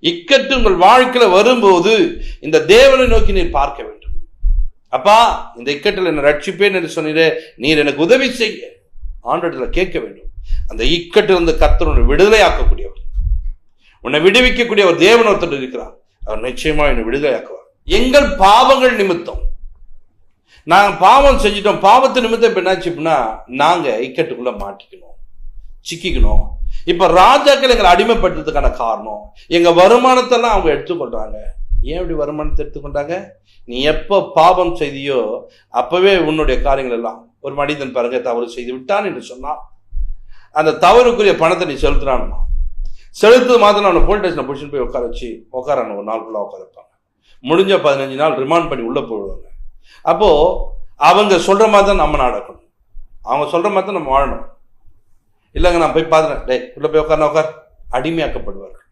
இக்கட்டு உங்கள் வாழ்க்கையில வரும்போது இந்த தேவனை நோக்கி நீர் பார்க்க வேண்டும். அப்பா இந்த இக்கட்டில் என்ன ரட்சிப்பேன் என்று சொன்னீரே நீர் எனக்கு உதவி செய்ய. ஆண்டோடத்துல கேட்க வேண்டும். அந்த இக்கட்டிலிருந்து கர்த்தர் உன்னை விடுதலையாக்கக்கூடியவர். உன்னை விடுவிக்கக்கூடிய ஒரு தேவன் ஒருத்தர் இருக்கிறார். அவர் நிச்சயமா என்னை விடுதலையாக்குவார். எங்கள் பாவங்கள் நிமித்தம். நாங்கள் பாவம் செஞ்சிட்டோம். பாவத்து நிமித்தம் இப்போ என்னாச்சு அப்படின்னா நாங்கள் இக்கட்டுக்குள்ள மாட்டிக்கணும். சிக்கிக்கணும். இப்ப ராஜாக்கள் எங்களை அடிமைப்படுத்துறதுக்கான காரணம். எங்க வருமானத்தெல்லாம் அவங்க எடுத்துக்கொள்றாங்க. ஏன் இப்படி வருமானத்தை எடுத்துக்கொண்டாங்க? நீ எப்ப பாவம் செய்தியோ அப்பவே உன்னுடைய காரியங்கள் எல்லாம் ஒரு மனிதன் பாருங்க தவறு செய்து விட்டான் என்று சொன்னான். அந்த தவறுக்குரிய பணத்தை நீ செலுத்துறானுமா செலுத்து மாத்திரம் அவனை போலீஸ் ஸ்டேஷனை பிடிச்சிட்டு போய் உட்கார வச்சு உட்காரான ஒரு நாள் ஃபுல்லாக உட்கார வைப்பாங்க முடிஞ்ச பதினஞ்சு நாள் ரிமாண்ட் பண்ணி உள்ளே போயிடுவாங்க. அப்போது அவங்க சொல்கிற மாதிரி தான் நம்ம நடக்கணும் அவங்க சொல்கிற மாதிரி தான் நம்ம வாழணும். இல்லைங்க நான் போய் பார்த்துறேன் டே உள்ள போய் உட்கார் உட்கார். அடிமையாக்கப்படுவார்கள்.